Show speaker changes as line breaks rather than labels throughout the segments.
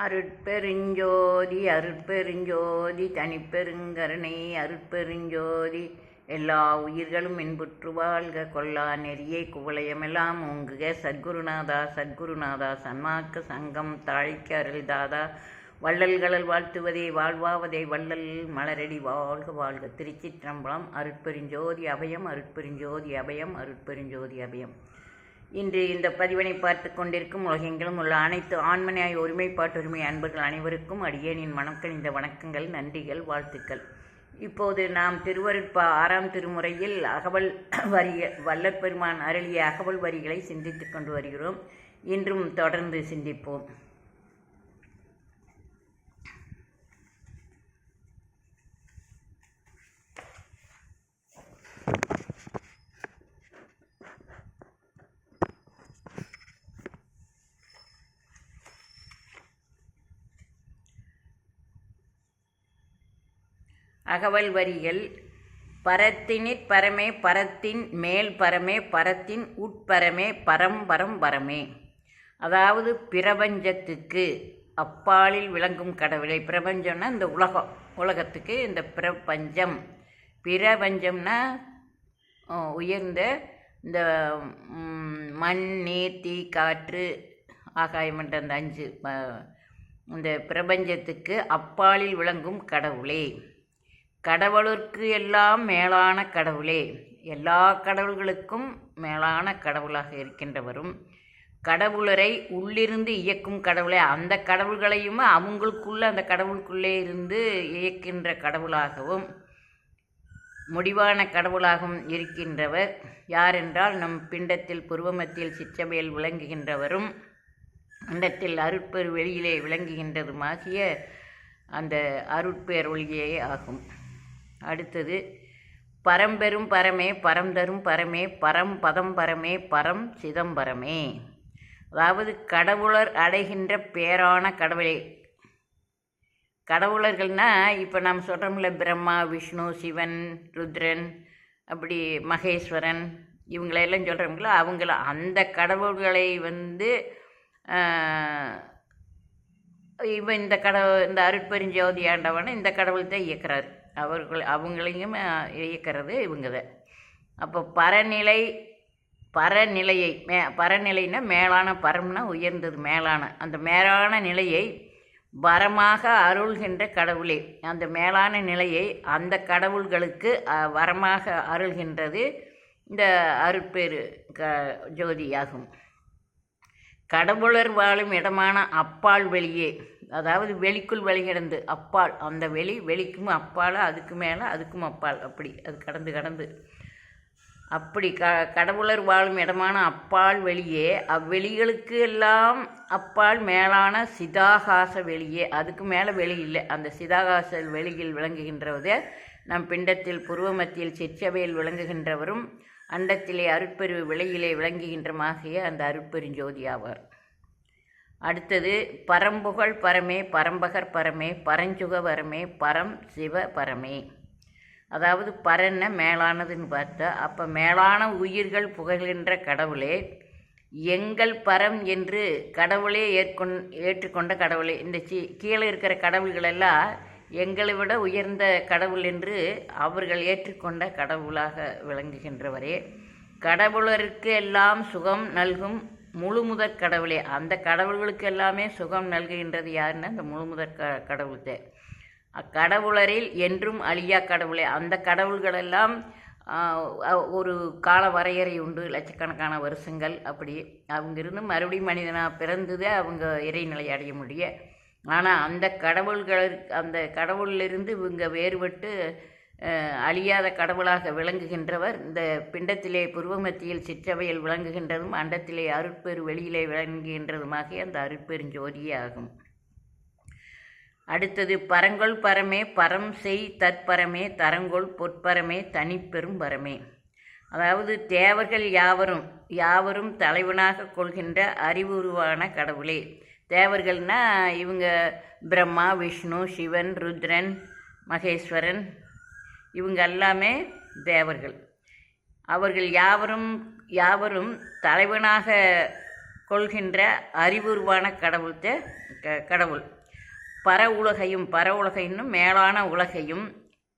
அருட்பெருஞ்சோதி அருட்பெருஞ்சோதி தனிப்பெருங்கருணை அருட்பெருஞ்சோதி எல்லா உயிர்களும் இன்புற்று வாழ்க கொல்லா நெறியை குவளையமெல்லாம் ஓங்குக. சத்குருநாதா சத்குருநாதா சன்மார்க்க சங்கம் தாழிக்க அருள்தாதா வள்ளல்களல் வாழ்த்துவதே வாழ்வாவதே வள்ளல் மலரடி வாழ்க வாழ்க. திருச்சிற்றம்பலம் அருட்பெருஞ்சோதி அபயம் அருட்பெருஞ்சோதி அபயம் அருட்பெருஞ்சோதி அபயம். இன்று இந்த பதிவினை பார்த்து கொண்டிருக்கும் உலகெங்கிலும் உள்ள அனைத்து ஆண்மனையாய் ஒருமைப்பாட்டுரிமை அன்பர்கள் அனைவருக்கும் அடியேனின் மனக்கணிந்த வணக்கங்கள் நன்றிகள் வாழ்த்துக்கள். இப்போது நாம் திருவருட்பா ஆறாம் திருமுறையில் அகவல் வரிய வல்லற்பெருமான் அருளிய அகவல் வரிகளை சிந்தித்துக் கொண்டு வருகிறோம். இன்றும் தொடர்ந்து சிந்திப்போம். அகவல் வரிகள் பரத்தினிற் பரமே பரத்தின் மேல் பரமே பரத்தின் உட்பரமே பரம் பரம் பரமே அதாவது பிரபஞ்சத்துக்கு அப்பாலில் விளங்கும் கடவுளை. பிரபஞ்சம்னா இந்த உலகம் உலகத்துக்கு இந்த பிரபஞ்சம். பிரபஞ்சம்னா உயர்ந்த இந்த மண் நீர் தீ காற்று ஆகாயம் என்ற அந்த அஞ்சு இந்த பிரபஞ்சத்துக்கு அப்பாலில் விளங்கும் கடவுளே. கடவுளுக்கு எல்லாம் மேலான கடவுளே. எல்லா கடவுள்களுக்கும் மேலான கடவுளாக இருக்கின்றவரும் கடவுளரை உள்ளிருந்து இயக்கும் கடவுளை. அந்த கடவுள்களையும் அவங்களுக்குள்ள அந்த கடவுளுக்குள்ளே இருந்து இயக்கின்ற கடவுளாகவும் முடிவான கடவுளாகவும் இருக்கின்றவர். யாரென்றால் நம் பிண்டத்தில் புருவமத்தில் சிற்றவையில் விளங்குகின்றவரும் அண்டத்தில் அருட்பெரு வெளியிலே விளங்குகின்றதுமாகிய அந்த அருட்பேர் ஒளியே ஆகும். அடுத்தது பரம்பெரும் பரமே பரந்தரும் பரமே பரம் பதம் பரமே பரம் சிதம்பரமே அதாவது கடவுளர் அடைகின்ற பேரான கடவுளே. கடவுளர்கள்னா இப்போ நாம் சொல்கிறோம்ல பிரம்மா விஷ்ணு சிவன் ருத்ரன் அப்படி மகேஸ்வரன் இவங்களெல்லாம் சொல்கிறோம்ல அவங்கள அந்த கடவுள்களை வந்து இவன் இந்த கடவுள் இந்த அருட்பெருஞ்சோதி ஆண்டவனை இந்த கடவுள் தான் இயக்கிறார். அவர்கள் அவங்களையும் இயக்கிறது இவங்க தான் அப்போ பரநிலை பரநிலையை மே பரநிலைன்னா மேலான பரம்னா உயர்ந்தது மேலான. அந்த மேலான நிலையை வரமாக அருள்கின்ற கடவுளே. அந்த மேலான நிலையை அந்த கடவுள்களுக்கு வரமாக அருள்கின்றது இந்த அருட்பேரு க ஜோதியாகும். கடவுளர் வாழும் இடமான அப்பால் வெளியே அதாவது வெளிக்குள் வெளிகிடந்து அப்பால் அந்த வெளி வெளிக்கும் அப்பால் அதுக்கு மேலே அதுக்கும் அப்பால். அப்படி அது கடந்து கடந்து. அப்படி க கடவுளர் வாழும் இடமான அப்பால் வெளியே அவ்வெளிகளுக்கு எல்லாம் அப்பால் மேலான சிதாகாச வெளியே அதுக்கு மேலே வெளி இல்லை. அந்த சிதாகாச வெளியில் விளங்குகின்றவதே நம் பிண்டத்தில் புருவமத்தியில் சிற்றவையில் விளங்குகின்றவரும் அண்டத்திலே அருட்பெரு விலையிலே விளங்குகின்றமாகிய அந்த அருட்பெருஞ்சோதி ஆவார். அடுத்தது பரம்புகழ் பரமே பரம்பகர் பரமே பரஞ்சுக பரமே பரம் சிவ பரமே. அதாவது பரன்ன மேலானதுன்னு பார்த்தா அப்போ மேலான உயிர்கள் புகழ்கின்ற கடவுளே எங்கள் பரம் என்று கடவுளே ஏற்கொண் ஏற்றுக்கொண்ட கடவுளே. இந்த சி கீழே இருக்கிற கடவுள்களெல்லாம் எங்களை விட உயர்ந்த கடவுள் என்று அவர்கள் ஏற்றுக்கொண்ட கடவுளாக விளங்குகின்றவரே. கடவுளருக்கு எல்லாம் சுகம் நல்கும் முழுமுதற் கடவுளே. அந்த கடவுள்களுக்கு எல்லாமே சுகம் நல்குகின்றது யாருன்னா அந்த முழுமுதற் க கடவுள்தே. அக்கடவுளரில் என்றும் அழியா கடவுளே. அந்த கடவுள்களெல்லாம் ஒரு கால வரையறை உண்டு. லட்சக்கணக்கான வருஷங்கள் அப்படி. அவங்க இருந்து மறுபடியும் மனிதனாக பிறந்ததே அவங்க இறைநிலை அடைய முடிய. ஆனால் அந்த கடவுள்கள் அந்த கடவுளிலிருந்து இவங்க வேறுபட்டு அழியாத கடவுளாக விளங்குகின்றவர். இந்த பிண்டத்திலே புருவமத்தியில் சிற்றவையில் விளங்குகின்றதும் அண்டத்திலே அருட்பெரு வெளியிலே விளங்குகின்றதுமாகிய அந்த அருட்பெருஞ்சோதியே ஆகும். அடுத்தது பரங்கொள் பரமே பரம் செய் தற்பரமே தரங்கொள் பொற்பரமே தனிப்பெரும் பரமே அதாவது தேவர்கள் யாவரும் யாவரும் தலைவனாக கொள்கின்ற அறிவுருவான கடவுளே. தேவர்கள்னால் இவங்க பிரம்மா விஷ்ணு சிவன் ருத்ரன் மகேஸ்வரன் இவங்க எல்லாமே தேவர்கள். அவர்கள் யாவரும் யாவரும் தலைவனாக கொள்கின்ற அறிவுருவான கடவுள்தே க கடவுள். பர உலகையும் பர உலகையும் மேலான உலகையும்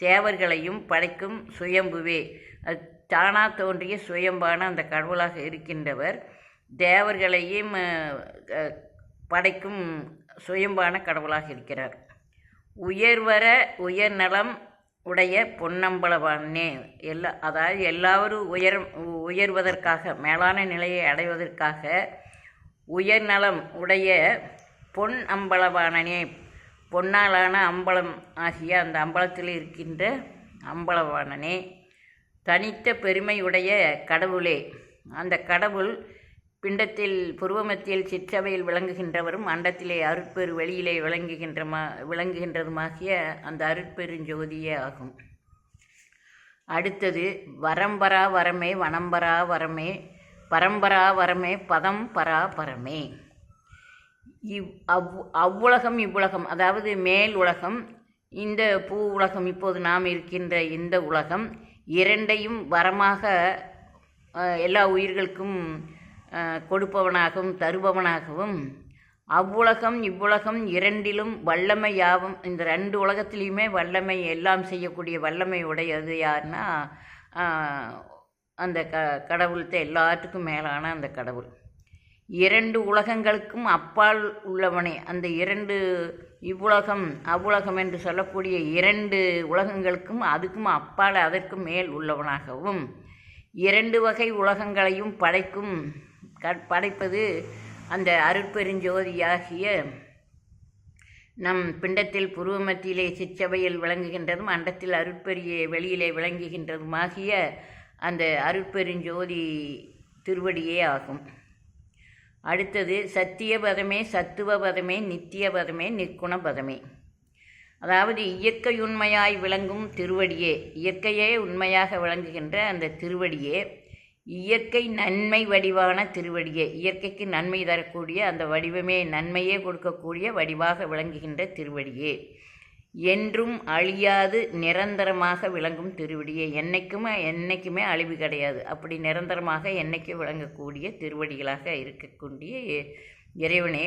தேவர்களையும் படைக்கும் சுயம்புவே. அது தானாக தோன்றிய சுயம்பான அந்த கடவுளாக இருக்கின்றவர். தேவர்களையும் படைக்கும் சுயம்பான கடவுளாக இருக்கிறார். உயர்வர உயர்நலம் உடைய பொன்னம்பலவானே. எல்லா அதாவது எல்லாரும் உயர் உயர்வதற்காக மேலான நிலையை அடைவதற்காக உயர்நலம் உடைய பொன் அம்பலவானனே பொன்னாலான அம்பலம் ஆகிய அந்த அம்பலத்தில் இருக்கின்ற அம்பலவானனே. தனித்த பெருமையுடைய கடவுளே. அந்த கடவுள் பிண்டத்தில் புருவமத்தியில் சிற்றவையில் விளங்குகின்றவரும் அண்டத்திலே அருட்பெரு வெளியிலே விளங்குகின்றமா விளங்குகின்றதுமாகிய அந்த அருட்பெருஞ்சோதியே ஆகும். அடுத்தது வரம்பரா வரமே வனம்பரா வரமே பரம்பரா வரமே பதம் பரா பரமே. இவ் அவ் அவ்வுலகம் இவ்வுலகம் அதாவது மேல் உலகம் இந்த பூ உலகம் இப்போது நாம் இருக்கின்ற இந்த உலகம் இரண்டையும் வரமாக எல்லா உயிர்களுக்கும் கொடுப்பவனாகவும் தருபவனாகவும் அவ்வுலகம் இவ்வுலகம் இரண்டிலும் வல்லமை யாவும் இந்த ரெண்டு உலகத்திலையுமே வல்லமை எல்லாம் செய்யக்கூடிய வல்லமை உடையது யாருன்னா அந்த க கடவுள்கிட்ட எல்லாத்துக்கும் மேலான அந்த கடவுள். இரண்டு உலகங்களுக்கும் அப்பால் உள்ளவனே அந்த இரண்டு இவ்வுலகம் அவ்வுலகம் என்று சொல்லக்கூடிய இரண்டு உலகங்களுக்கும் அதுக்கும் அப்பால் அதற்கும் மேல் உள்ளவனாகவும் இரண்டு வகை உலகங்களையும் படைக்கும் படைப்பது அந்த அருட்பெருஞ்சோதியாகிய நம் பிண்டத்தில் புருவமத்தியிலே சிச்சபையில் விளங்குகின்றதும் அண்டத்தில் அருட்பெரிய வெளியிலே விளங்குகின்றதுமாகிய அந்த அருட்பெருஞ்சோதி திருவடியே ஆகும். அடுத்தது சத்தியபதமே சத்துவபதமே நித்தியபதமே நிற்குணபதமே அதாவது இயற்கையுண்மையாய் விளங்கும் திருவடியே இயற்கையே உண்மையாக விளங்குகின்ற அந்த திருவடியே இயற்கை நன்மை வடிவான திருவடியே. இயற்கைக்கு நன்மை தரக்கூடிய அந்த வடிவமே நன்மையே கொடுக்கக்கூடிய வடிவாக விளங்குகின்ற திருவடியே. என்றும் அழியாது நிரந்தரமாக விளங்கும் திருவடியே. என்னைக்குமே என்னைக்குமே அழிவு கிடையாது. அப்படி நிரந்தரமாக என்றைக்கும் விளங்கக்கூடிய திருவடிகளாக இருக்கக்கூடிய இறைவனே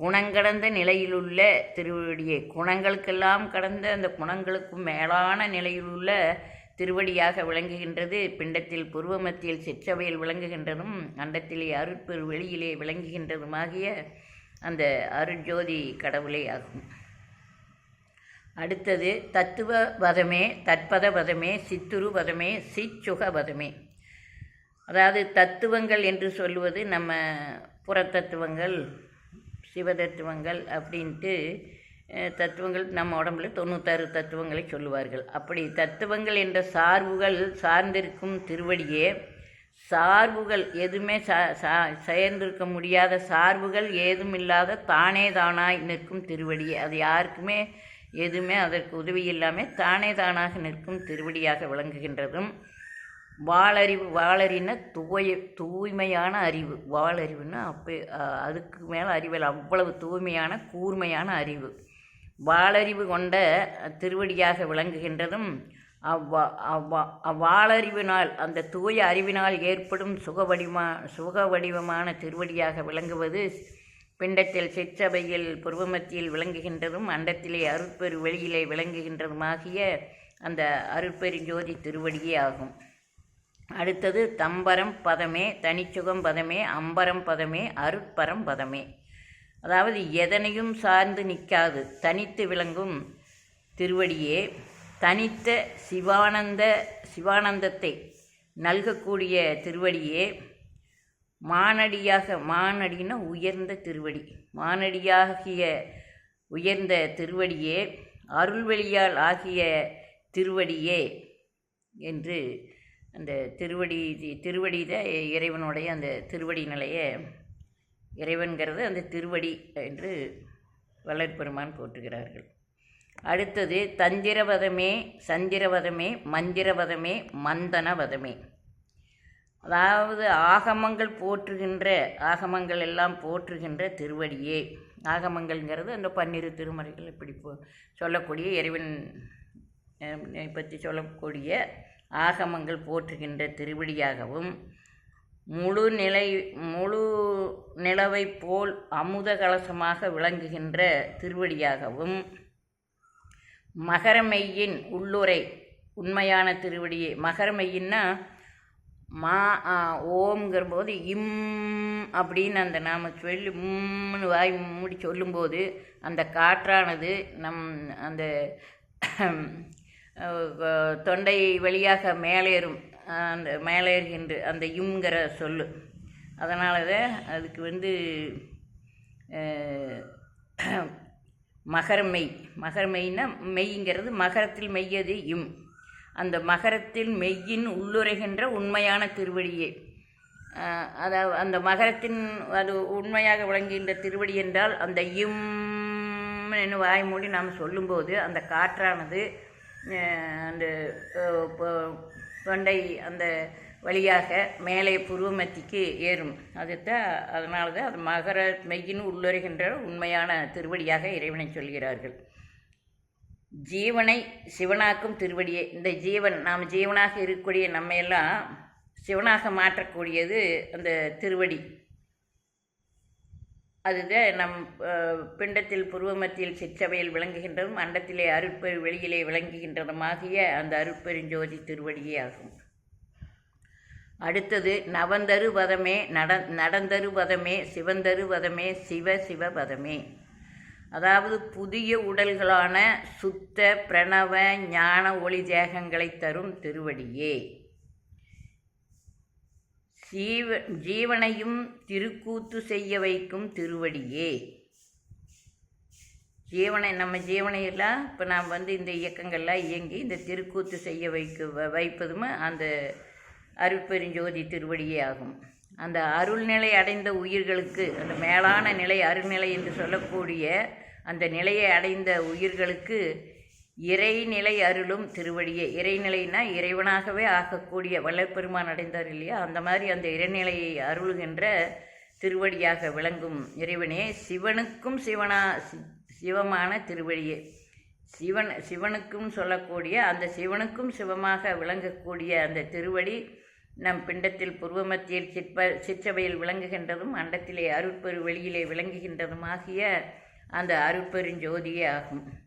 குணங்கடந்த நிலையிலுள்ள திருவடியே. குணங்களுக்கெல்லாம் கடந்த அந்த குணங்களுக்கும் மேலான நிலையிலுள்ள திருவடியாக விளங்குகின்றது பிண்டத்தில் புருவமத்தியில் சிற்றவையில் விளங்குகின்றதும் அண்டத்திலே அருட்பெரு வெளியிலே விளங்குகின்றதுமாகிய அந்த அருட்ஜோதி கடவுளே ஆகும். அடுத்தது தத்துவ பதமே தற்பத பதமே சித்துரு பதமே சிச்சுக பதமே அதாவது தத்துவங்கள் என்று சொல்வது நம்ம புறத்தத்துவங்கள் சிவதத்துவங்கள் அப்படின்ட்டு தத்துவங்கள் நம்ம உடம்புல தொண்ணூத்தாறு தத்துவங்களை சொல்லுவார்கள். அப்படி தத்துவங்கள் என்ற சார்புகள் சார்ந்திருக்கும் திருவடியே சார்புகள் எதுவுமே சா சா சேர்ந்திருக்க முடியாத சார்புகள் ஏதும் இல்லாத தானே தானாய் நிற்கும் திருவடியே. அது யாருக்குமே எதுவுமே அதற்கு உதவி இல்லாமல் தானே தானாக நிற்கும் திருவடியாக விளங்குகின்றதும். வாளறிவு வாளறின தூய தூய்மையான அறிவு. வாளறிவுன்னா அப்போ அதுக்கு மேலே அறிவில் அவ்வளவு தூய்மையான கூர்மையான அறிவு. வாளறிவு கொண்ட திருவடியாக விளங்குகின்றதும் அவ்வா அவ்வா அவ்வாளறிவினால் அந்த தூய அறிவினால் ஏற்படும் சுகவடிவமா சுக வடிவமான திருவடியாக விளங்குவது பிண்டத்தில் சிற்றபையில் புருவமத்தியில் விளங்குகின்றதும் அண்டத்திலே அருட்பெரு வெளியிலே விளங்குகின்றதுமாகிய அந்த அருட்பெருஞ்சோதி திருவடியே ஆகும். அடுத்தது தம்பரம் பதமே தனிச்சுகம் பதமே அம்பரம் பதமே அருட்பரம் பதமே. அதாவது எதனையும் சார்ந்து நிற்காது. தனித்து விளங்கும் திருவடியே தனித்த சிவானந்த சிவானந்தத்தை நல்கக்கூடிய திருவடியே மானடியாக மானடினா உயர்ந்த திருவடி. மானடியாகிய உயர்ந்த திருவடியே அருள்வெளியால் ஆகிய திருவடியே என்று அந்த திருவடி திருவடித இறைவனுடைய அந்த திருவடி நிலையை இறைவன்கிறது அந்த திருவடி என்று வளர்பெருமான் போற்றுகிறார்கள். அடுத்தது தந்திரவதமே சந்திரவதமே மந்திரவதமே மந்தனவதமே. அதாவது ஆகமங்கள் போற்றுகின்ற ஆகமங்கள் எல்லாம் போற்றுகின்ற திருவடியே. ஆகமங்கள்ங்கிறது அந்த பன்னிரு திருமறைகள் இப்படி போ சொல்லக்கூடிய இறைவன் பற்றி சொல்லக்கூடிய ஆகமங்கள் போற்றுகின்ற திருவடியாகவும் முழு நிலை முழு நிலவைப் போல் அமுத கலசமாக விளங்குகின்ற திருவடியாகவும் மகரமெய்யின் உள்ளுரை உண்மையான திருவடியை மகரமெய்யின்னா மா ஆ, ஓம்ங்கிற போது இம் அப்படின்னு அந்த நாம் சொல்லி உம்னு வாய் மூடி சொல்லும்போது அந்த காற்றானது நம் அந்த தொண்டை வழியாக மேலேறும். அந்த மேலேறுகின்ற அந்த இம்ங்கிற சொல்லு. அதனால தான் அதுக்கு வந்து அஹ், மகரமெய். மகரமெய்னா மெய்ங்கிறது மகரத்தில் மெய்யது இம் அந்த மகரத்தில் மெய்யின் உள்ளுரைகின்ற உண்மையான திருவடியே. அதாவது அந்த மகரத்தின் அது உண்மையாக விளங்குகின்ற திருவடி என்றால் அந்த இம் என்று வாய் நாம் சொல்லும்போது அந்த காற்றானது அந்த தொண்டை அந்த வழியாக மேலே புருவமத்திக்கு ஏறும். அதுதான் அதனால தான் அது மகர மெய்யின் உள்ளுரைகின்ற உண்மையான திருவடியாக இறைவனை சொல்கிறார்கள். ஜீவனை சிவனாக்கும் திருவடியே. இந்த ஜீவன் நாம் ஜீவனாக இருக்கக்கூடிய நம்மையெல்லாம் சிவனாக மாற்றக்கூடியது அந்த திருவடி. அதுதான் நம் பிண்டத்தில் புருவமத்தில் சிற்றவையில் விளங்குகின்றதும் அண்டத்திலே அருட்பெரு வெளியிலே விளங்குகின்றதுமாகிய அந்த அருட்பெருஞ்சோதி திருவடியே ஆகும். அடுத்தது நவந்தரு வதமே நட நடந்தரு வதமே சிவந்தரு வதமே சிவ சிவ பதமே அதாவது புதிய உடல்களான சுத்த பிரணவ ஞான ஒளி தேகங்களை தரும் திருவடியே. ஜீவ ஜீவனையும் திருக்கூத்து செய்ய வைக்கும் திருவடியே. ஜீவனை நம்ம ஜீவனையெல்லாம் இப்போ நாம் வந்து இந்த இயக்கங்கள்லாம் இயங்கி இந்த திருக்கூத்து செய்ய வைக்க வ- வைப்பதும் அந்த அருட்பெருஞ்சோதி திருவடியே ஆகும். அந்த அருள்நிலை அடைந்த உயிர்களுக்கு அந்த மேலான நிலை அருள்நிலை என்று சொல்லக்கூடிய அந்த நிலையை அடைந்த உயிர்களுக்கு இறைநிலை அருளும் திருவடியே. இறைநிலைனா இறைவனாகவே ஆகக்கூடிய வல்லற்பெருமான் அடைந்தார் இல்லையா? அந்த மாதிரி அந்த இறைநிலையை அருளுகின்ற திருவடியாக விளங்கும் இறைவனே. சிவனுக்கும் சிவனா சிவமான திருவடியே. சிவன் சிவனுக்கும் சொல்லக்கூடிய அந்த சிவனுக்கும் சிவமாக விளங்கக்கூடிய அந்த திருவடி நம் பிண்டத்தில் புருவமத்தியில் சிற்ப சிற்றவையில் விளங்குகின்றதும் அண்டத்திலே அருட்பெரு வெளியிலே விளங்குகின்றதுமாகிய அந்த அருட்பெருஞ்சோதியே ஆகும்.